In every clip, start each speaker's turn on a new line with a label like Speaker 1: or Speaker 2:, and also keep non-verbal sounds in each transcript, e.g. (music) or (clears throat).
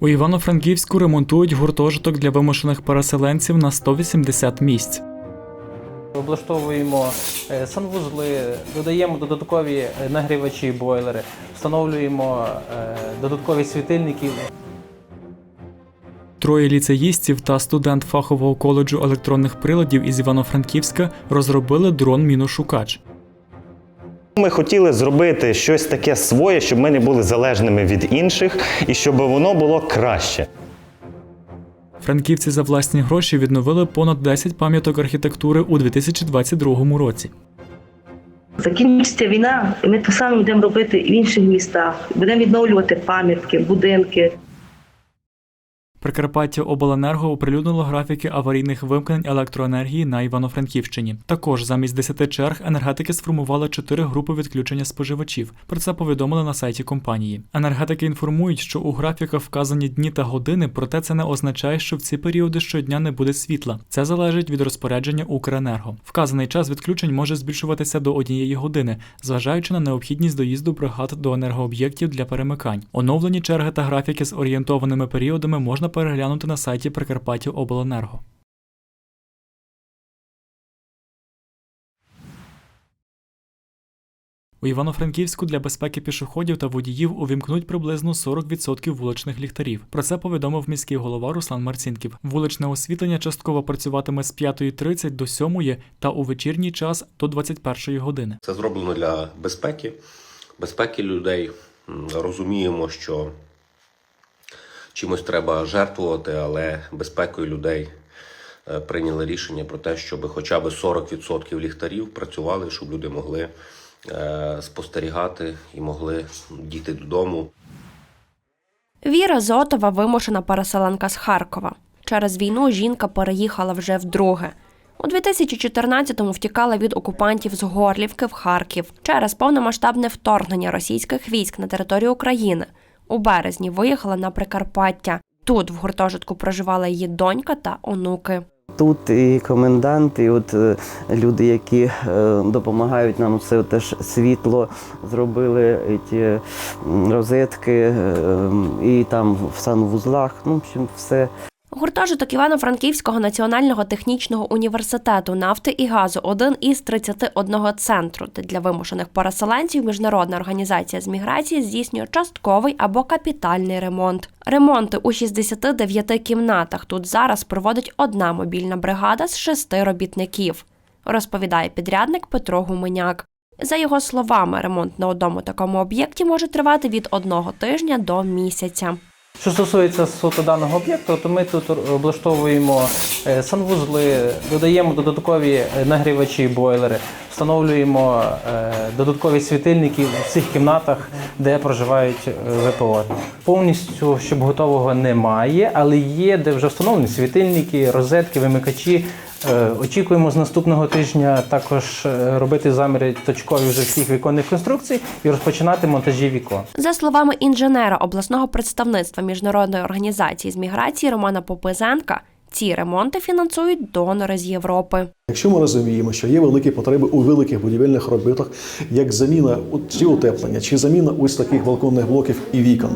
Speaker 1: У Івано-Франківську ремонтують гуртожиток для вимушених переселенців на 180 місць.
Speaker 2: Облаштовуємо е, санвузли, додаємо додаткові е, нагрівачі, бойлери, встановлюємо е, додаткові світильники.
Speaker 1: Троє ліцеїстів та студент фахового коледжу електронних приладів із Івано-Франківська розробили дрон-міношукач.
Speaker 3: Ми хотіли зробити щось таке своє, щоб ми не були залежними від інших і щоб воно було краще.
Speaker 1: Франківці за власні гроші відновили понад 10 пам'яток архітектури у 2022 році.
Speaker 4: Закінчиться війна, і ми те саме будемо робити в інших містах. Будемо відновлювати пам'ятки, будинки.
Speaker 1: Прикарпаття Обленерго оприлюднило графіки аварійних вимкнень електроенергії на Івано-Франківщині. Також замість 10 черг енергетики сформували 4 групи відключення споживачів. Про це повідомили на сайті компанії. Енергетики інформують, що у графіках вказані дні та години, проте це не означає, що в ці періоди щодня не буде світла. Це залежить від розпорядження Укренерго. Вказаний час відключень може збільшуватися до однієї години, зважаючи на необхідність доїзду бригад до енергооб'єктів для перемикань. Оновлені черги та графіки з орієнтованими періодами можна переглянути на сайті Прикарпаття Обленерго. У Івано-Франківську для безпеки пішоходів та водіїв увімкнуть приблизно 40% вуличних ліхтарів. Про це повідомив міський голова Руслан Марцінків. Вуличне освітлення частково працюватиме з 5.30 до 7 та у вечірній час до 21 години.
Speaker 5: Це зроблено для безпеки, безпеки людей. Розуміємо, що чимось треба жертвувати, але безпекою людей е, прийняли рішення про те, щоб хоча б 40% ліхтарів працювали, щоб люди могли е, спостерігати і могли дійти додому.
Speaker 6: Віра Зотова вимушена переселенка з Харкова. Через війну жінка переїхала вже вдруге. У 2014-му втікала від окупантів з Горлівки в Харків через повномасштабне вторгнення російських військ на територію України. У березні виїхала на Прикарпаття. Тут в гуртожитку проживала її донька та онуки.
Speaker 7: Тут і комендант, і от е, люди, які е, допомагають нам, це теж світло зробили, ті розетки, е, і там в санвузлах. Ну, в общем, все.
Speaker 6: Гуртожиток Івано-Франківського національного технічного університету нафти і газу один із 31 центру, де для вимушених переселенців міжнародна організація з міграції здійснює частковий або капітальний ремонт. Ремонти у 69 кімнатах тут зараз проводить одна мобільна бригада з шести робітників, розповідає підрядник Петро Гуменяк. За його словами, ремонт на одному такому об'єкті може тривати від одного тижня до місяця.
Speaker 2: Що стосується суто даного об'єкту, то ми тут облаштовуємо е, санвузли, додаємо додаткові нагрівачі, нагрівачі, бойлери, встановлюємо е, додаткові світильники в цих кімнатах, де проживають е, ВПО. Повністю, щоб готового немає, але є, де вже встановлені світильники, розетки, вимикачі. Е, Очікуємо з наступного тижня також е, робити заміри точкові вже всіх віконних конструкцій і розпочинати монтажі вікон.
Speaker 6: За словами інженера обласного представництва міжнародної організації з міграції Романа Попизенка, ці ремонти фінансують донори з Європи.
Speaker 8: Якщо ми розуміємо, що є великі потреби у великих будівельних робитах, як заміна чи утеплення, чи заміна ось таких балконних блоків і вікон,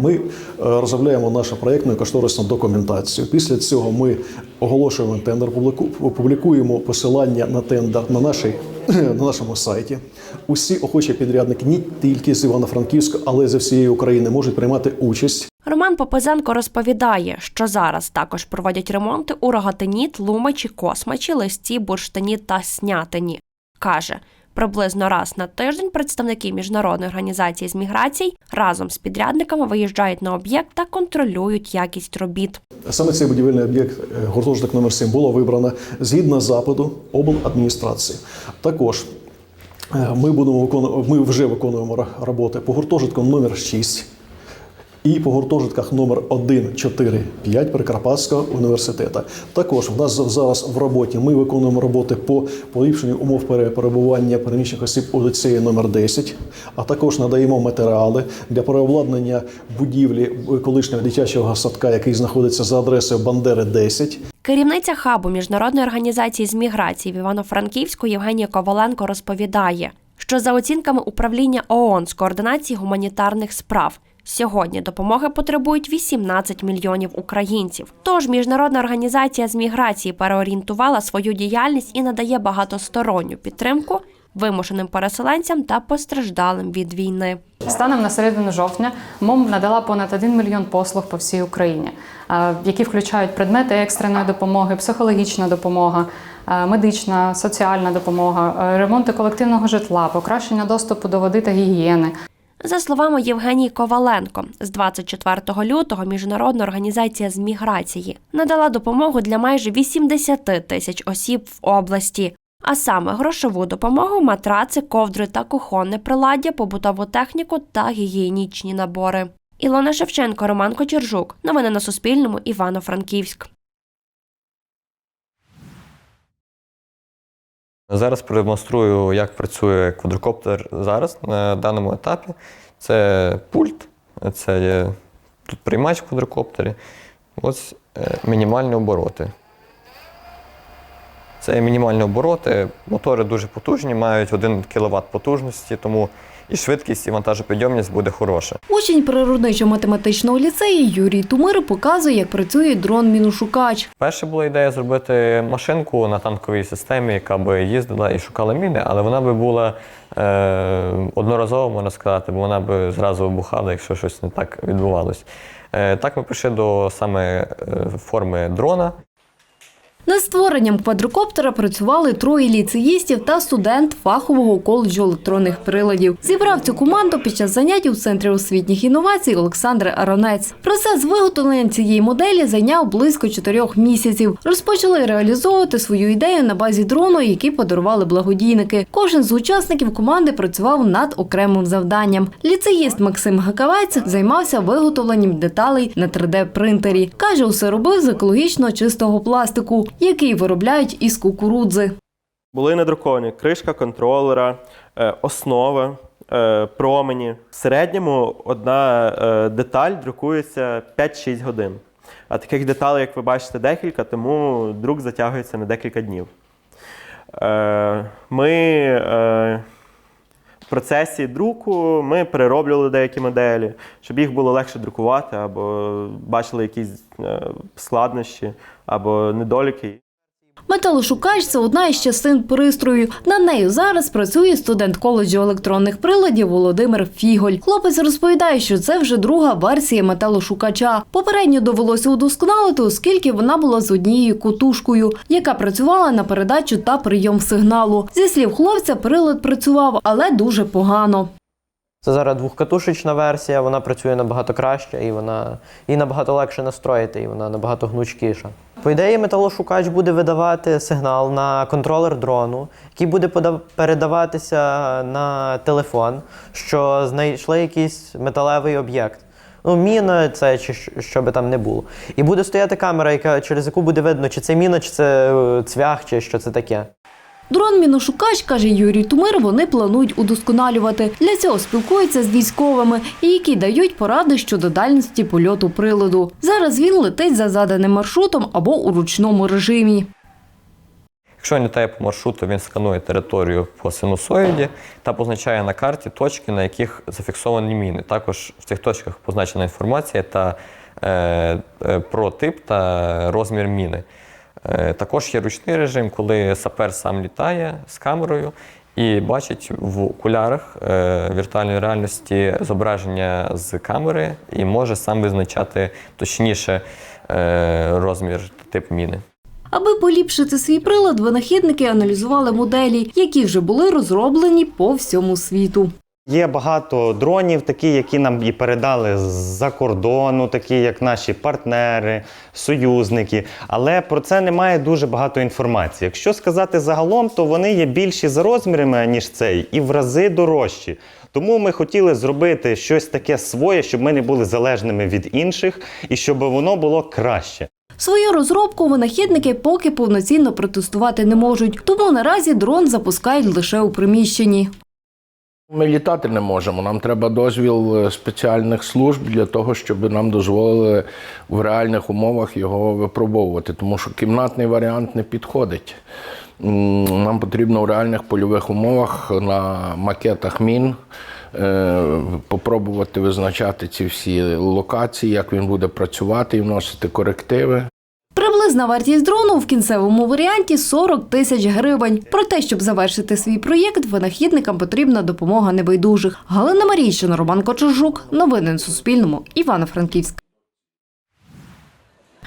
Speaker 8: ми е, розробляємо нашу проєктну і кошторисну документацію. Після цього ми оголошуємо тендер, публіку- публікуємо посилання на тендер на, нашій, (clears throat) на нашому сайті. Усі охочі підрядники не тільки з Івано-Франківська, але й з всієї України можуть приймати участь.
Speaker 6: Роман Попизенко розповідає, що зараз також проводять ремонти у Рогатині, Тлумачі, Космачі, Листі, Бурштині та Снятині. Каже, приблизно раз на тиждень представники міжнародної організації з міграцій разом з підрядниками виїжджають на об'єкт та контролюють якість робіт.
Speaker 8: Саме цей будівельний об'єкт е, гуртожиток номер 7 було вибрано згідно запиту обладміністрації. Також е, ми будемо виконувати, ми вже виконуємо роботи по гуртожитку номер 6 і по гуртожитках номер 1, 4, 5 Прикарпатського університету. Також в нас зараз в роботі ми виконуємо роботи по поліпшенню умов пере- перебування переміщених осіб у ліцеї номер 10, а також надаємо матеріали для переобладнання будівлі колишнього дитячого садка, який знаходиться за адресою Бандери 10.
Speaker 6: Керівниця хабу міжнародної організації з міграції в Івано-Франківську Євгенія Коваленко розповідає, що за оцінками управління ООН з координації гуманітарних справ Сьогодні допомоги потребують 18 мільйонів українців. Тож міжнародна організація з міграції переорієнтувала свою діяльність і надає багатосторонню підтримку вимушеним переселенцям та постраждалим від війни.
Speaker 9: Станом на середину жовтня МОМ надала понад 1 мільйон послуг по всій Україні, е, які включають предмети екстреної допомоги, психологічна допомога, е, медична, соціальна допомога, е, ремонти колективного житла, покращення доступу до води та гігієни,
Speaker 6: За словами Євгенії Коваленко, з 24 лютого Міжнародна організація з міграції надала допомогу для майже 80 тисяч осіб в області. А саме грошову допомогу, матраци, ковдри та кухонне приладдя, побутову техніку та гігієнічні набори. Ілона Шевченко, Роман Кочержук. Новини на Суспільному. Івано-Франківськ.
Speaker 10: Зараз продемонструю, як працює квадрокоптер зараз на даному етапі. Це пульт, це є тут приймач в квадрокоптері. Ось е, мінімальні обороти. Це мінімальні обороти. Мотори дуже потужні, мають 1 кВт потужності, тому і швидкість, і вантажопідйомність буде хороша.
Speaker 11: Учень природничо-математичного ліцею Юрій Тумир показує, як працює дрон-міношукач.
Speaker 10: Перша була ідея зробити машинку на танковій системі, яка би їздила і шукала міни, але вона би була е, одноразово, можна сказати, бо вона би зразу вибухала, якщо щось не так відбувалось. Е, так ми прийшли до саме е, форми дрона.
Speaker 11: Над створенням квадрокоптера працювали троє ліцеїстів та студент фахового коледжу електронних приладів. Зібрав цю команду під час занять у центрі освітніх інновацій Олександр Аронець. Процес виготовлення цієї моделі зайняв близько чотирьох місяців. Розпочали реалізовувати свою ідею на базі дрону, який подарували благодійники. Кожен з учасників команди працював над окремим завданням. Ліцеїст Максим Гакавець займався виготовленням деталей на 3D-принтері. Каже, усе робив з екологічно чистого пластику, який виробляють із кукурудзи.
Speaker 12: Були надруковані кришка контролера, е, основа, е, промені. В середньому одна е, деталь друкується 5-6 годин. А таких деталей, як ви бачите, декілька, тому друк затягується на декілька днів. Ми процесі друку ми перероблювали деякі моделі, щоб їх було легше друкувати, або бачили якісь е, складнощі або недоліки.
Speaker 11: Металошукач це одна із частин пристрою. Над нею зараз працює студент коледжу електронних приладів Володимир Фіголь. Хлопець розповідає, що це вже друга версія металошукача. Попередньо довелося удосконалити, оскільки вона була з однією кутушкою, яка працювала на передачу та прийом сигналу. Зі слів хлопця, прилад працював, але дуже погано.
Speaker 13: Це зараз двохкатушечна версія, вона працює набагато краще і вона її набагато легше настроїти, і вона набагато гнучкіша. По ідеї, металошукач буде видавати сигнал на контролер дрону, який буде передаватися на телефон, що знайшли якийсь металевий об'єкт. Ну, міна це чи що би там не було. І буде стояти камера, яка, через яку буде видно, чи це міна, чи це е, цвях, чи що це таке.
Speaker 11: Дрон міношукач, каже Юрій Тумир, вони планують удосконалювати. Для цього спілкуються з військовими, які дають поради щодо дальності польоту приладу. Зараз він летить за заданим маршрутом або у ручному режимі.
Speaker 10: Якщо він літає по маршруту, він сканує територію по синусоїді та позначає на карті точки, на яких зафіксовані міни. Також в цих точках позначена інформація та е, е, про тип та розмір міни. Е, також є ручний режим, коли сапер сам літає з камерою і бачить в окулярах е, віртуальної реальності зображення з камери і може сам визначати точніше е, розмір тип міни.
Speaker 11: Аби поліпшити свій прилад, винахідники аналізували моделі, які вже були розроблені по всьому світу.
Speaker 3: Є багато дронів, такі, які нам і передали з-за кордону, такі як наші партнери, союзники. Але про це немає дуже багато інформації. Якщо сказати загалом, то вони є більші за розмірами, ніж цей, і в рази дорожчі. Тому ми хотіли зробити щось таке своє, щоб ми не були залежними від інших і щоб воно було краще.
Speaker 11: Свою розробку винахідники поки повноцінно протестувати не можуть, тому наразі дрон запускають лише у приміщенні.
Speaker 14: Ми літати не можемо. Нам треба дозвіл е, спеціальних служб для того, щоб нам дозволили в реальних умовах його випробовувати, тому що кімнатний варіант не підходить. Нам потрібно в реальних польових умовах на макетах мін е, попробувати визначати ці всі локації, як він буде працювати і вносити корективи.
Speaker 11: Приблизна вартість дрону в кінцевому варіанті 40 тисяч гривень. Про те, щоб завершити свій проєкт, винахідникам потрібна допомога небайдужих. Галина Марійщина, Роман Кочержук. Новини на Суспільному. Івано-Франківськ.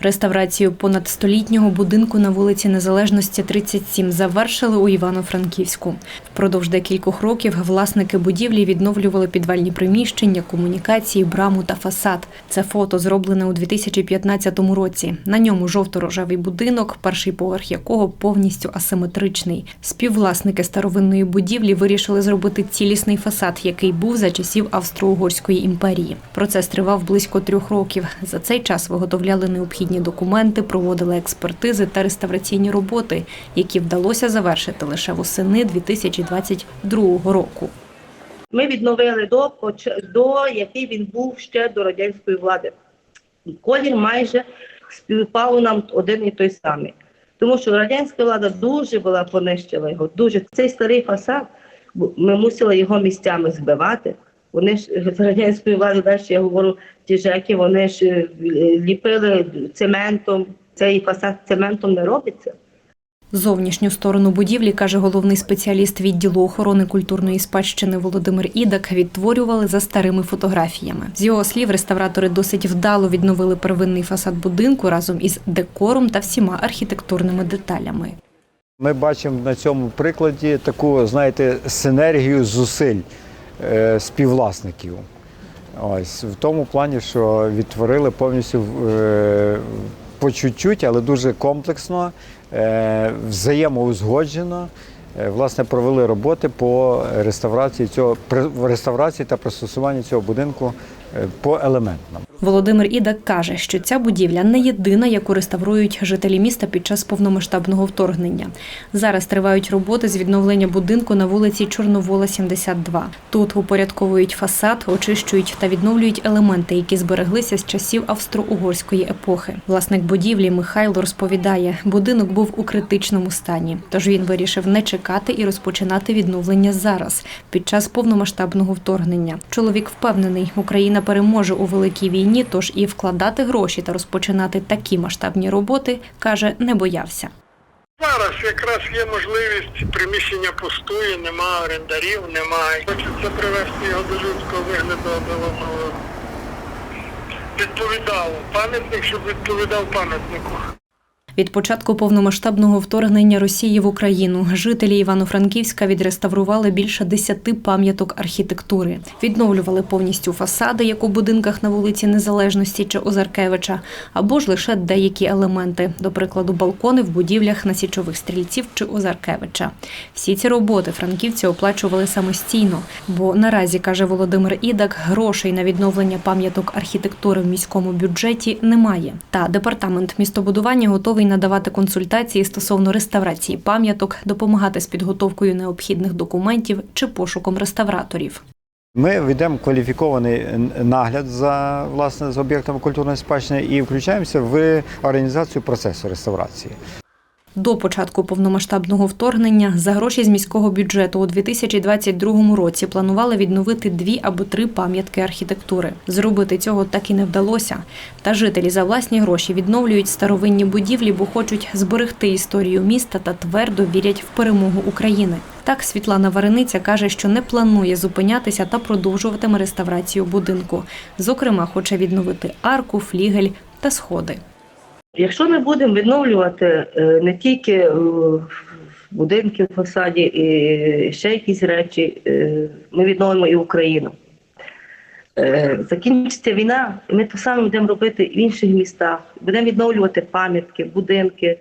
Speaker 15: Реставрацію понад столітнього будинку на вулиці Незалежності 37 завершили у Івано-Франківську. Впродовж декількох років власники будівлі відновлювали підвальні приміщення, комунікації, браму та фасад. Це фото зроблене у 2015 році. На ньому жовто-рожевий будинок, перший поверх якого повністю асиметричний. Співвласники старовинної будівлі вирішили зробити цілісний фасад, який був за часів Австро-Угорської імперії. Процес тривав близько трьох років. За цей час виготовляли необхідні документи, проводили експертизи та реставраційні роботи, які вдалося завершити лише восени 2022 року.
Speaker 4: Ми відновили до, до який він був ще до радянської влади. Колір майже співпав нам один і той самий. Тому що радянська влада дуже була понищила його. Дуже цей старий фасад, ми мусили його місцями збивати. Вони ж з радянської влади далі я говорю, ті жеки, вони ж е, ліпили цементом. Цей фасад цементом не робиться.
Speaker 15: Зовнішню сторону будівлі, каже головний спеціаліст відділу охорони культурної спадщини Володимир Ідак, відтворювали за старими фотографіями. З його слів, реставратори досить вдало відновили первинний фасад будинку разом із декором та всіма архітектурними деталями.
Speaker 16: Ми бачимо на цьому прикладі таку, знаєте, синергію зусиль співвласників. Ось в тому плані, що відтворили повністю е, по чуть-чуть, але дуже комплексно, е, взаємоузгоджено. е, Власне, провели роботи по реставрації цього реставрації та пристосуванню цього будинку е, по елементам.
Speaker 15: Володимир Ідак каже, що ця будівля не єдина, яку реставрують жителі міста під час повномасштабного вторгнення. Зараз тривають роботи з відновлення будинку на вулиці Чорновола, 72. Тут упорядковують фасад, очищують та відновлюють елементи, які збереглися з часів австро-угорської епохи. Власник будівлі Михайло розповідає, будинок був у критичному стані, тож він вирішив не чекати і розпочинати відновлення зараз, під час повномасштабного вторгнення. Чоловік впевнений, Україна переможе у великій війні, тож і вкладати гроші та розпочинати такі масштабні роботи, каже, не боявся.
Speaker 17: Зараз якраз є можливість, приміщення пустує, нема орендарів, немає. Хочеться привести його до людського вигляду, аби воно відповідало. Пам'ятник, щоб відповідав пам'ятнику.
Speaker 15: Від початку повномасштабного вторгнення Росії в Україну жителі Івано-Франківська відреставрували більше десяти пам'яток архітектури, відновлювали повністю фасади, як у будинках на вулиці Незалежності чи Озаркевича, або ж лише деякі елементи, до прикладу, балкони в будівлях на січових стрільців чи Озаркевича. Всі ці роботи франківці оплачували самостійно, бо наразі каже Володимир Ідак, грошей на відновлення пам'яток архітектури в міському бюджеті немає. Та департамент містобудування готовий надавати консультації стосовно реставрації пам'яток, допомагати з підготовкою необхідних документів чи пошуком реставраторів.
Speaker 16: Ми ведемо кваліфікований нагляд за власне з об'єктами культурної спадщини і включаємося в організацію процесу реставрації.
Speaker 15: До початку повномасштабного вторгнення за гроші з міського бюджету у 2022 році планували відновити дві або три пам'ятки архітектури. Зробити цього так і не вдалося. Та жителі за власні гроші відновлюють старовинні будівлі, бо хочуть зберегти історію міста та твердо вірять в перемогу України. Так Світлана Варениця каже, що не планує зупинятися та продовжуватиме реставрацію будинку. Зокрема, хоче відновити арку, флігель та сходи.
Speaker 4: Якщо ми будемо відновлювати е, не тільки е, будинки в фасаді, і ще якісь речі, е, ми відновимо і Україну. Закінчиться війна, і ми те саме будемо робити в інших містах. Будемо відновлювати пам'ятки, будинки.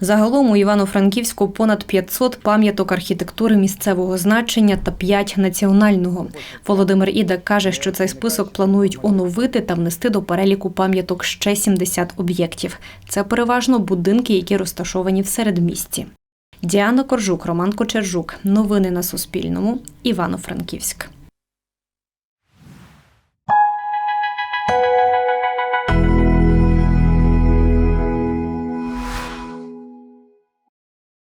Speaker 15: Загалом у Івано-Франківську понад 500 пам'яток архітектури місцевого значення та 5 національного. Володимир Ідак каже, що цей список планують оновити та внести до переліку пам'яток ще 70 об'єктів. Це переважно будинки, які розташовані в середмісті. Діана Коржук, Роман Кочержук. Новини на Суспільному. Івано-Франківськ.